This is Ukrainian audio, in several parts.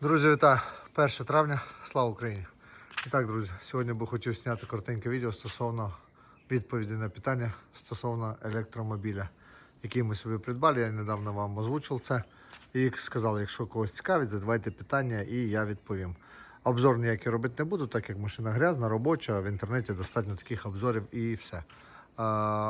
Друзі, вітаю! 1 травня, слава Україні! І так, друзі, сьогодні би хотів зняти коротеньке відео стосовно відповіді на питання стосовно електромобіля, який ми собі придбали. Я недавно вам озвучив це. І сказали, якщо когось цікавить, задавайте питання і я відповім. Обзор ніякий робити не буду, так як машина грязна, робоча, в інтернеті достатньо таких обзорів і все. А,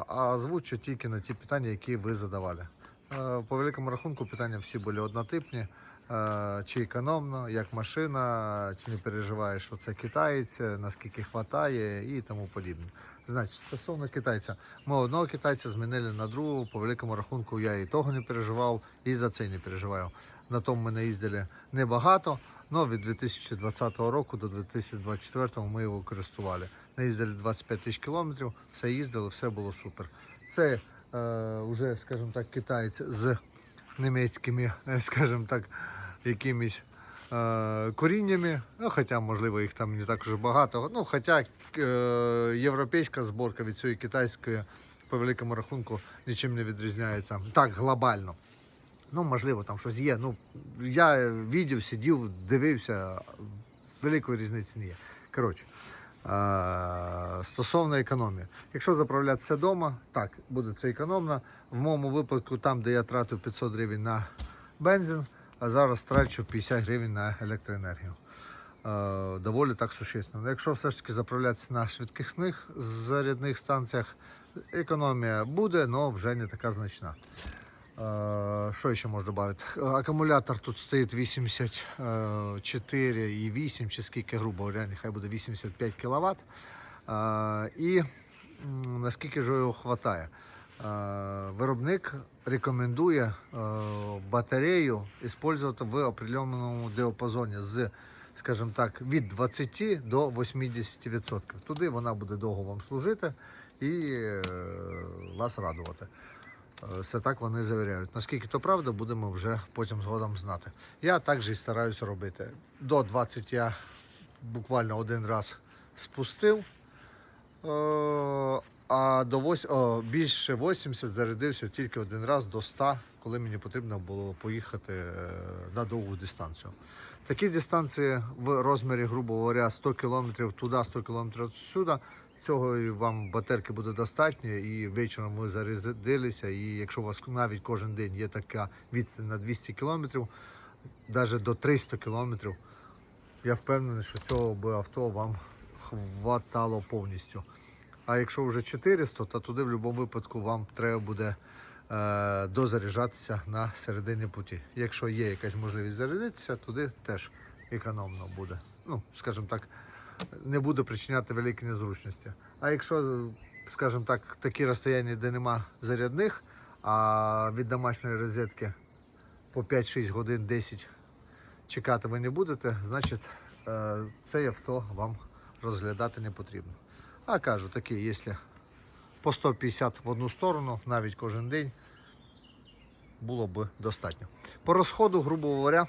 а озвучу тільки на ті питання, які ви задавали. Е, По великому рахунку питання всі були однотипні. Е, Чи економно, як машина, чи не переживаєш, що це китаєць, наскільки вистачає і тому подібне. Значить, стосовно китайця, ми одного китайця змінили на другого. По великому рахунку я і того не переживав, і за це не переживаю. На тому ми не їздили небагато, але від 2020 року до 2024 ми його користували. Наїздили 25 тисяч кілометрів, все їздили, все було супер. Це е, вже, скажімо так, китаєць з німецькими, е, скажімо так, якимись е, коріннями. Ну, хоча, можливо, їх там не так уже багато. Ну, хоча е, європейська зборка від цієї китайської по великому рахунку нічим не відрізняється. Так, глобально. Ну, можливо, там щось є. Ну, я відео сидів, дивився, великої різниці не є. Коротше, е, стосовно економії. Якщо заправлятися вдома, так, буде це економно. В моєму випадку, там, де я тратив 500 гривень на бензин, а зараз трачу 50 гривень на електроенергію. Е, доволі так существенно. Якщо все ж таки заправлятися на швидкісних зарядних станціях, економія буде, але вже не така значна. Е, Що ще можна додати? Акумулятор тут стоїть 84,8 чи скільки, грубо говоря, нехай буде 85 кВт. І наскільки ж його вистачає? Виробник рекомендує е, батарею використовувати в определеному діапазоні з, скажімо так, від 20 до 80%. Туди вона буде довго вам служити і е, вас радувати. Е, Все так вони завіряють. Наскільки то правда, будемо вже потім згодом знати. Я також і стараюся робити. До 20 я буквально один раз спустив, е, а до 8, о, більше 80 зарядився тільки один раз до 100, коли мені потрібно було поїхати е, на довгу дистанцію. Такі дистанції в розмірі, грубо говоря, 100 км туди, 100 км сюди. Цього вам батарки буде достатньо, і вечором ви зарядилися. І якщо у вас навіть кожен день є така відстань на 200 км, навіть до 300 км, я впевнений, що цього би авто вам хватало повністю. А якщо вже 400, то туди в будь-якому випадку вам треба буде е, дозаряджатися на середині путі. Якщо є якась можливість зарядитися, туди теж економно буде. Ну, скажімо так, не буде причиняти великі незручності. А якщо, скажімо так, такі розстояння, де нема зарядних, а від домашньої розетки по 5-6 годин 10 чекати ви не будете, значить е, це авто вам розглядати не потрібно. А кажу, такі, якщо по 150 в одну сторону, навіть кожен день, було б достатньо. По розходу, грубо говоря,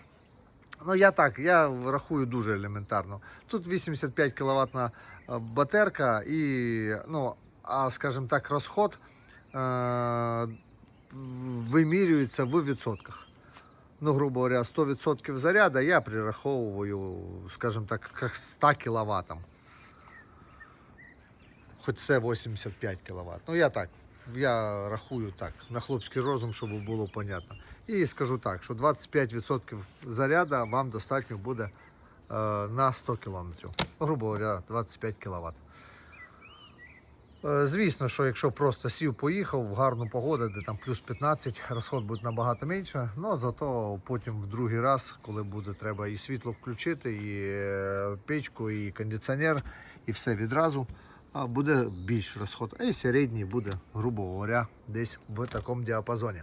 ну я так, я рахую дуже елементарно. Тут 85 кВт батарка і, ну, а скажімо так, розход е- вимірюється в відсотках. Ну, грубо говоря, 100% заряда я прираховую, скажімо так, як 100 кВт. Хоч це 85 кВт. Ну, я так, я рахую так, на хлопський розум, щоб було понятно. І скажу так, що 25% заряда вам достатньо буде е, на 100 км. Грубо говоря, 25 кВт. Е, Звісно, що якщо просто сів, поїхав в гарну погоду, де там плюс 15, розход буде набагато менше. Ну зато потім в другий раз, коли буде треба і світло включити, і е, печку, і кондиціонер, і все відразу, а буде більш розход. А і середній буде, грубо говоря, десь в такому діапазоні.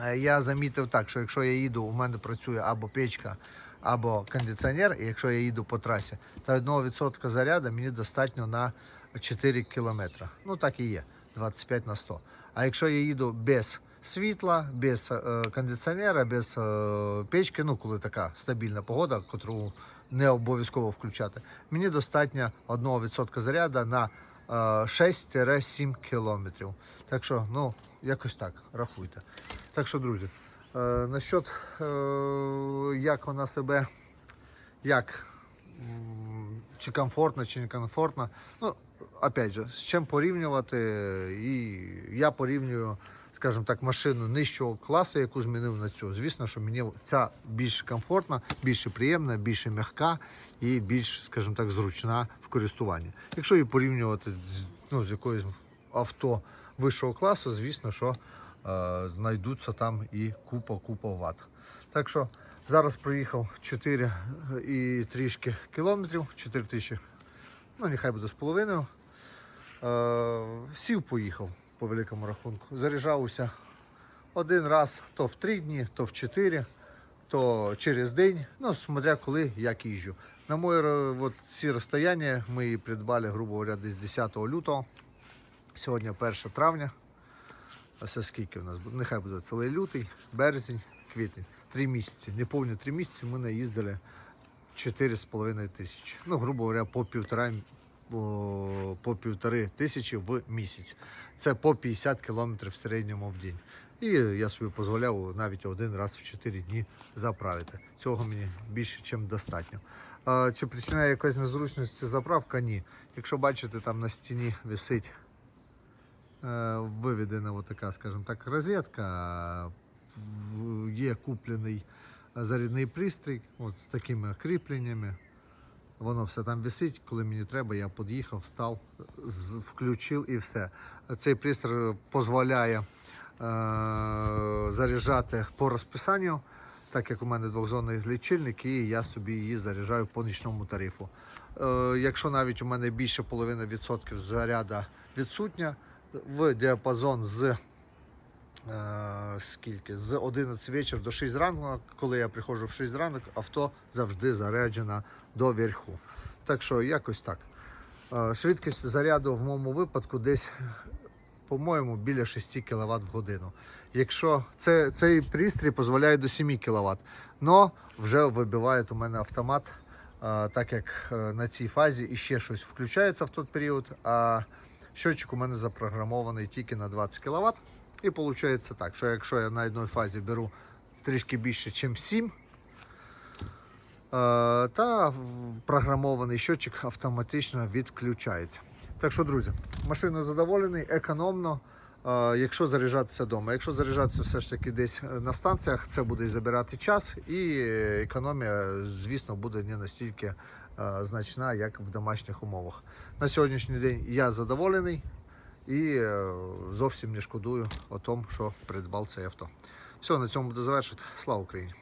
Е, Я замітив так, що якщо я їду, у мене працює або печка, або кондиціонер, і якщо я їду по трасі, то 1% заряду мені достатньо на 4 кілометри. Ну так і є, 25 на 100. А якщо я їду без світла, без е, кондиціонера, без е, печки, ну коли така стабільна погода, яку не обов'язково включати, мені достатньо 1% заряду на е, 6-7 кілометрів. Так що, ну, якось так, рахуйте. Так що, друзі, Е, насчет, е, як вона себе, як, чи комфортно, чи не комфортно. Ну, опять же, з чим порівнювати, і я порівнюю, скажімо так, машину нижчого класу, яку змінив на цю. Звісно, що мені ця більш комфортна, більш приємна, більш м'яка і більш, скажімо так, зручна в користуванні. Якщо її порівнювати ну, з якоюсь авто вищого класу, звісно, що е, знайдуться там і купа-купа ват. Так що зараз проїхав 4 і трішки кілометрів, 4 тисячі, ну нехай буде з половиною. Е, сів поїхав по великому рахунку. Заряджався один раз, то в 3 дні, то в 4, то через день, ну, смотря коли, як їжджу. На моє от, ці розстояння ми придбали, грубо говоря, десь 10 лютого. Сьогодні 1 травня. А це скільки в нас буде? Нехай буде цілий лютий, березень, квітень. Три місяці. Неповні три місяці ми наїздили 4,5 тисячі. Ну, грубо говоря, по півтора, по, півтори тисячі в місяць. Це по 50 кілометрів в середньому в день. І я собі дозволяв навіть один раз в 4 дні заправити. Цього мені більше, ніж достатньо. Чи причиняє якась незручність заправка? Ні. Якщо бачите, там на стіні висить е, виведена така, скажімо так, розетка. Є куплений зарядний пристрій от з такими кріпленнями. Воно все там висить. Коли мені треба, я під'їхав, встав, включив і все. Цей пристрій дозволяє е, заряджати по розписанню, так як у мене двохзонний лічильник, і я собі її заряджаю по нічному тарифу. Е, якщо навіть у мене більше половини відсотків заряда відсутня, в діапазон з скільки? З 11 вечора до 6 ранку, коли я приходжу в 6 ранок, авто завжди заряджено до верху. Так що якось так. Е, Швидкість заряду в моєму випадку десь, по-моєму, біля 6 кВт в годину. Якщо це, цей пристрій дозволяє до 7 кВт, але вже вибиває у мене автомат, е, так як е, на цій фазі іще щось включається в той період, а щотчик у мене запрограмований тільки на 20 кВт. І виходить так, що якщо я на одній фазі беру трішки більше, ніж 7, Е, та програмований щотчик автоматично відключається. Так що, друзі, машиною задоволений, економно. е, Якщо заряджатися вдома, якщо заряджатися все ж таки десь е, на станціях, це буде забирати час, і економія, звісно, буде не настільки значна, як в домашніх умовах. На сьогоднішній день я задоволений і е, зовсім не шкодую о тому, що придбав це авто. Все, на цьому буду завершити. Слава Україні!